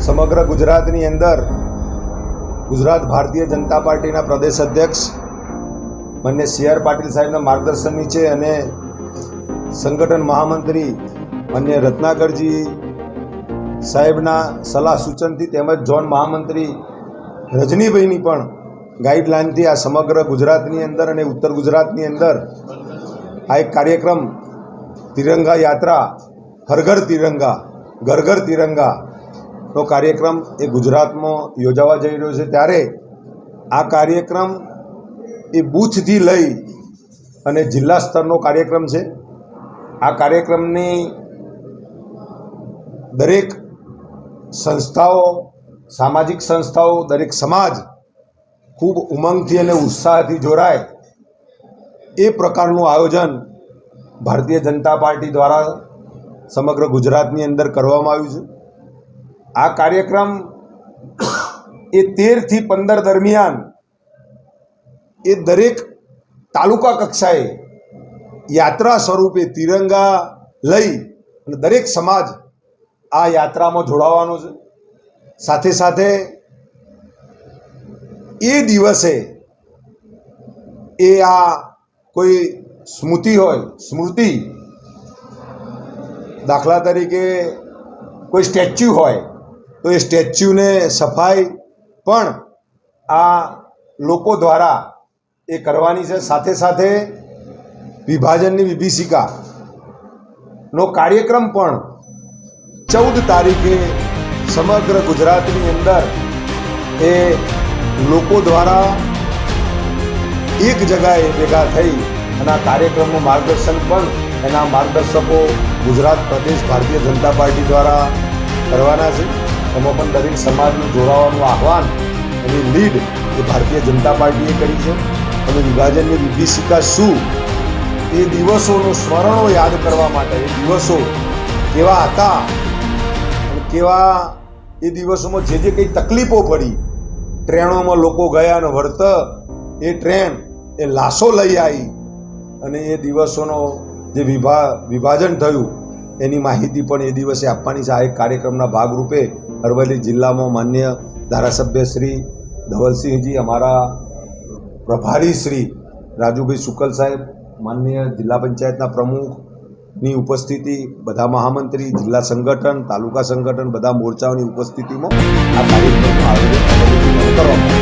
સમગ્ર ગુજરાતની અંદર ગુજરાત ભારતીય જનતા પાર્ટીના પ્રદેશ અધ્યક્ષ, બંને સી આર પાટીલ સાહેબના માર્ગદર્શન નીચે અને સંગઠન મહામંત્રી અને રત્નાકરજી સાહેબના સલાહ સૂચનથી તેમજ ઝોન મહામંત્રી રજનીભાઈની પણ ગાઈડલાઇનથી આ સમગ્ર ગુજરાતની અંદર અને ઉત્તર ગુજરાતની અંદર આ એક કાર્યક્રમ તિરંગા યાત્રા હર ઘર તિરંગા ઘર ઘર તિરંગા નો કાર્યક્રમ એ ગુજરાતમાં યોજાવા જઈ રહ્યો છે. ત્યારે આ કાર્યક્રમ એ બૂથથી લઈ અને જિલ્લા સ્તરનો કાર્યક્રમ છે. આ કાર્યક્રમની દરેક સંસ્થાઓ, સામાજિક સંસ્થાઓ, દરેક સમાજ ખૂબ ઉમંગથી અને ઉત્સાહથી જોડાય. એ પ્રકારનું આયોજન ભારતીય જનતા પાર્ટી દ્વારા સમગ્ર ગુજરાતની અંદર કરવામાં આવ્યું છે. આ કાર્યક્રમ એ તેરથી પંદર દરમિયાન એ દરેક તાલુકા કક્ષાએ યાત્રા સ્વરૂપે તિરંગા લઈ અને દરેક સમાજ આ યાત્રામાં જોડાવાનો છે. સાથે સાથે એ દિવસે એ આ કોઈ સ્મૃતિ હોય, સ્મૃતિ દાખલા તરીકે કોઈ સ્ટેચ્યુ હોય તો એ સ્ટેચ્યુને સફાઈ પણ આ લોકો દ્વારા એ કરવાની છે. સાથે સાથે વિભાજનની વિભીષિકા નો કાર્યક્રમ પણ ચૌદ તારીખે સમગ્ર ગુજરાતની અંદર એ લોકો દ્વારા એક જગાએ ભેગા થઈ અને આ કાર્યક્રમનું માર્ગદર્શન પણ એના માર્ગદર્શકો ગુજરાત પ્રદેશ ભારતીય જનતા પાર્ટી દ્વારા કરવાના છે. એમાં પણ દરેક સમાજનું જોડાવાનું આહવાન એની લીડ એ ભારતીય જનતા પાર્ટીએ કરી છે. અને વિભાજનની વિભીષિકા શું? એ દિવસોનું સ્મરણો યાદ કરવા માટે, એ દિવસો કેવા હતા? અને કેવા એ દિવસોમાં જે જે કંઈ તકલીફો પડી, ટ્રેનોમાં લોકો ગયા અને વર્ત એ ટ્રેન, એ લાશો લઈ આવી. અને એ દિવસોનો જે વિભા, વિભાજન થયું, એની માહિતી પણ એ દિવસે આપવાની છે. આ એક કાર્યક્રમના ભાગરૂપે અરવલ્લી જિલ્લામાં માન્ય ધારાસભ્ય શ્રી ધવલસિંહજી, અમારા પ્રભારી શ્રી રાજુભાઈ શુકલ સાહેબ, માન્ય જિલ્લા પંચાયતના પ્રમુખની ઉપસ્થિતિ, બધા મહામંત્રી, જિલ્લા સંગઠન, તાલુકા સંગઠન, બધા મોરચાઓની ઉપસ્થિતિમાં આ કાર્યક્રમનું આયોજન કરવામાં